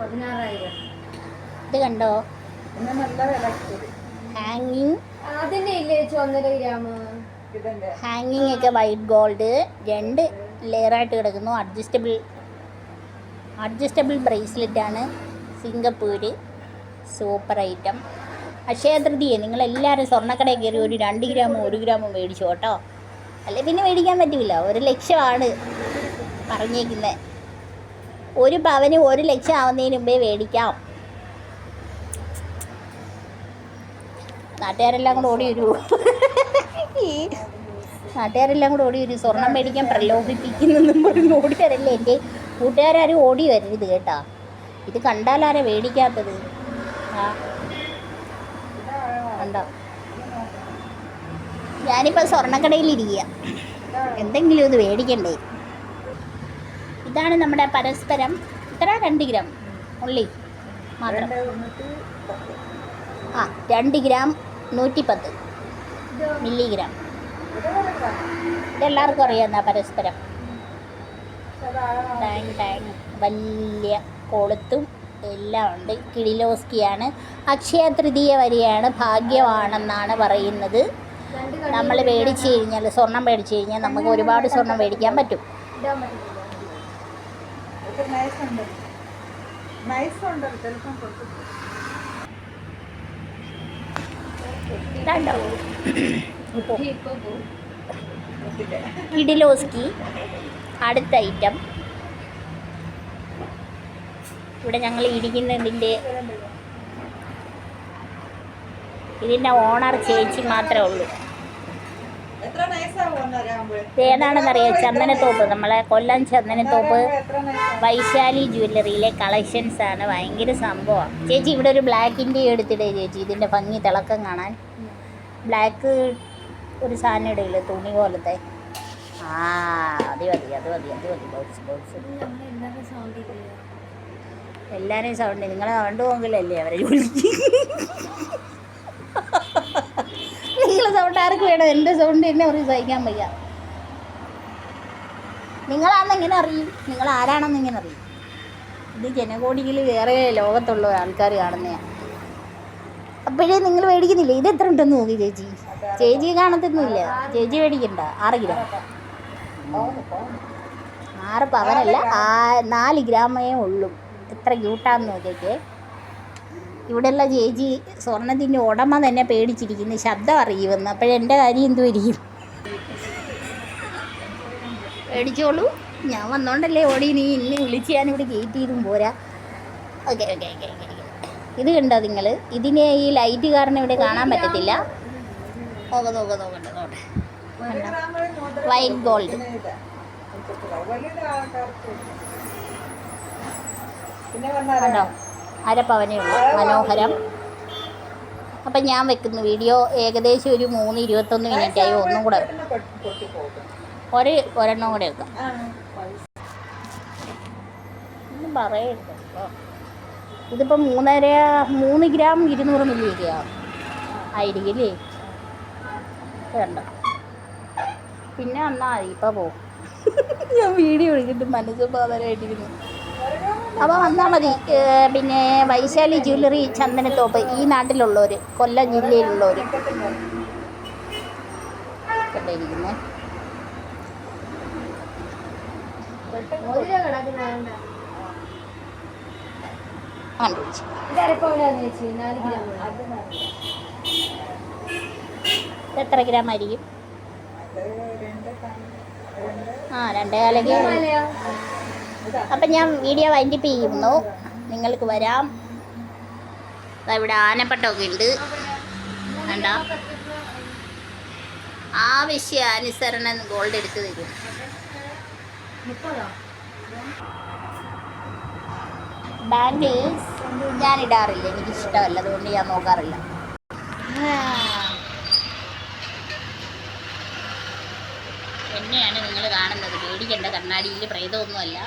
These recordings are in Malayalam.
പതിനാറായിരം. ഇത് കണ്ടോ? നല്ല വില ഹാങ്ങിങ് അതിന്റെ ഇല്ലേ ഒന്നര ഗ്രാമ് ഹാങ്ങിങ് ഒക്കെ വൈറ്റ് ഗോൾഡ് രണ്ട് ലെയർ ആയിട്ട് കിടക്കുന്നു. അഡ്ജസ്റ്റബിൾ അഡ്ജസ്റ്റബിൾ ബ്രേസ്ലെറ്റ് ആണ്. സിംഗപ്പൂര് സൂപ്പർ ഐറ്റം അക്ഷയ നിങ്ങൾ നിങ്ങളെല്ലാവരും സ്വർണക്കടയിൽ കയറി ഒരു രണ്ട് ഗ്രാമും ഒരു ഗ്രാമും മേടിച്ചു കേട്ടോ. അല്ലെ പിന്നെ മേടിക്കാൻ പറ്റില്ല. ഒരു ലക്ഷമാണ് പറഞ്ഞേക്കുന്നത് ഒരു പവന് ഒരു ലക്ഷം ആവുന്നതിന് മുമ്പേ മേടിക്കാം. നാട്ടുകാരെല്ലാം കൂടെ ഓടി വരൂ. നാട്ടുകാരെല്ലാം കൂടെ ഓടി വരൂ. സ്വർണം മേടിക്കാൻ പ്രലോഭിപ്പിക്കുന്നെന്നും പറഞ്ഞ് ഓടി വരല്ലേ എന്റെ കൂട്ടുകാരും ഓടി വരരുത് കേട്ടാ. ഇത് കണ്ടാലാരാ മേടിക്കാത്തത്? ആ. കണ്ടോ? ഞാനിപ്പോൾ സ്വർണക്കടയിലിരിക്കുക എന്തെങ്കിലും ഇത് മേടിക്കണ്ടേ? ഇതാണ് നമ്മുടെ പരസ്പരം ഇത്ര രണ്ട് ഗ്രാം. ഉള്ളി മാത്രം. ആ രണ്ട് ഗ്രാം നൂറ്റി പത്ത്. മില്ലിഗ്രാം. ഇതെല്ലാവർക്കും അറിയാവുന്ന പരസ്പരം. ടാങ് ടാങ്. വലിയ കൊളുത്തും എല്ലാം ഉണ്ട്. കിളിലോസ്കിയാണ്. അക്ഷയ തൃതീയ വരിയാണ് ഭാഗ്യമാണെന്നാണ് പറയുന്നത്. നമ്മൾ മേടിച്ചു കഴിഞ്ഞാൽ സ്വർണം മേടിച്ചു കഴിഞ്ഞാൽ നമുക്ക് ഒരുപാട് സ്വർണം മേടിക്കാൻ പറ്റും. ഇത് നൈസ് ഉണ്ട്. നൈസ് ഉണ്ട് ചിലപ്പം പോകും കിടിലോസ്കി അടുത്ത ഐറ്റം ഇവിടെ ഞങ്ങൾ ഇരിക്കുന്നതിന്റെ ഇതിന്റെ ഓണർ ചേച്ചി മാത്രമേ ഉള്ളൂ എത്ര നൈസാവും ഒന്നരാകുമ്പോഴേ ഇത് ഏതാണെന്നറിയാം? ചന്ദനത്തോപ്പ് നമ്മളെ കൊല്ലം ചന്ദനത്തോപ്പ് തോപ്പ് വൈശാലി ജ്വല്ലറിയിലെ കളക്ഷൻസ് ആണ്. ഭയങ്കര സംഭവമാണ് ചേച്ചി ഇവിടെ ഒരു ബ്ലാക്കിന്റെ എടുത്തിടേ ചേച്ചി. ഇതിന്റെ ഭംഗി തിളക്കം കാണാൻ. ബ്ലാക്ക് ഒരു സാധനം ഇടയില്ല? തുണി പോലത്തെ. ആ അത് മതി അത് മതി അത് മതി. ബോക്സ് ബോക്സ് എല്ലാവരെയും സൗണ്ട് നിങ്ങളെ കണ്ടു പോകില്ലല്ലേ അവരെ ജോലിക്ക്? ആർക്ക് വേണം. എന്റെ സൗണ്ട് എന്നെ അവർക്ക് സഹിക്കാൻ വയ്യ. നിങ്ങളാണെന്ന് എങ്ങനെ അറിയും? നിങ്ങൾ ആരാണെന്ന് ഇങ്ങനെ അറിയും? ഇത് ജനകോടിയിൽ വേറെ ലോകത്തുള്ള ആൾക്കാർ കാണുന്നതാണ് അപ്പോഴേ നിങ്ങൾ മേടിക്കുന്നില്ല? ഇത് എത്ര ഉണ്ടെന്ന് നോക്കി ചേച്ചി. ചേച്ചി കാണത്തൊന്നുമില്ല. ചേച്ചി മേടിക്കണ്ട. ആറ് ഗ്രാം. ആറ് പവനല്ല. നാല് ഗ്രാമേ ഉള്ളൂ. എത്ര ക്യൂട്ടാന്ന് നോക്കിയൊക്കെ ഇവിടെയുള്ള ചേച്ചി സ്വർണത്തിന്റെ ഉടമ തന്നെ പേടിച്ചിരിക്കുന്നു ശബ്ദം അറിയുമെന്ന്. അപ്പോഴെന്റെ കാര്യം എന്തുവരിക്കും പേടിച്ചോളൂ. ഞാൻ വന്നോണ്ടല്ലേ ഓടി. നീ ഇന്ന് വിളിച്ച് ഞാൻ ഇവിടെ ഗേറ്റ് ചെയ്തും പോരാ. ഓക്കെ ഓക്കെ ഓക്കെ ഓക്കെ ഇത് കണ്ടോ നിങ്ങൾ ഇതിനെ ഈ ലൈറ്റ് കാരണം ഇവിടെ കാണാൻ പറ്റത്തില്ല. നോക്ക നോക്ക നോക്കട്ടെ നോക്കട്ടെ നൂറ്റി വൈറ്റ് ഗോൾഡ് കണ്ടോ? അരപ്പവനേ ഉള്ളൂ മനോഹരം. അപ്പം ഞാൻ വെക്കുന്ന വീഡിയോ ഏകദേശം ഒരു മൂന്ന് ഇരുപത്തൊന്ന് മിനിറ്റായി. ഒന്നും കൂടെ ഒരു ഒരെണ്ണം കൂടെ വെക്കാം ഒന്നും പറയരുത് ഇതിപ്പം ഇതിപ്പോൾ മൂന്നര മൂന്ന് ഗ്രാം ഇരുന്നൂറ് മില്ലിയൊക്കെയാ ആയിരിക്കും അല്ലേ വേണ്ട പിന്നെ എന്നാൽ മതി ഇപ്പം പോകും ഞാൻ വീഡിയോ എടുത്തിട്ട് മനസ്സുപാതരായിട്ടിരുന്നു അപ്പോൾ വന്നാൽ മതി. പിന്നെ വൈശാലി ജ്വല്ലറി ചന്ദനത്തോപ്പ് ഈ നാട്ടിലുള്ളവർ കൊല്ലം ജില്ലയിലുള്ളവർ കണ്ടിരിക്കുന്നേ മോതിര കിടക്കുന്ന കണ്ടുപിടിച്ചു ഇത് അരപ്പവനാന്ന് ചേച്ചി ഗ്രാം അത് നല്ല. ഇത് എത്ര ഗ്രാം ആയിരിക്കും ആ രണ്ടേ ക- അപ്പം ഞാൻ വീഡിയോ വൈൻഡപ്പ് ചെയ്യുന്നു. നിങ്ങൾക്ക് വരാം. ഇവിടെ ആനപ്പട്ടമൊക്കെ ഉണ്ട്. വേണ്ട ആവശ്യാനുസരണം ഗോൾഡ് എടുത്ത് തരും. മുപ്പതോ ഞാനിടാറില്ല. ഞാൻ ഇടാറില്ല എനിക്ക് ഇഷ്ടമല്ല അതുകൊണ്ട് ഞാൻ നോക്കാറില്ല. എന്നെയാണ് നിങ്ങൾ കാണുന്നത്. പേടിക്കേണ്ട. കണ്ണാടിയിൽ പ്രേതമൊന്നുമല്ല.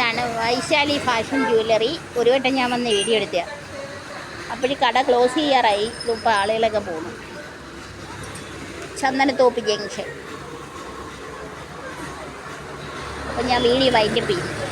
ഇതാണ് വൈശാലി ഫാഷൻ ജ്വല്ലറി. ഒരു വട്ടം ഞാൻ വന്ന് വീഡിയോ എടുത്തത് അപ്പോൾ കട ക്ലോസ് ചെയ്യാറായി. ഇപ്പോൾ ആളുകളൊക്കെ പോകുന്നു ചന്ദനത്തോപ്പ് ജംഗ്ഷൻ അപ്പോൾ ഞാൻ വീഡിയോ വൈകിട്ട് പിന്നെ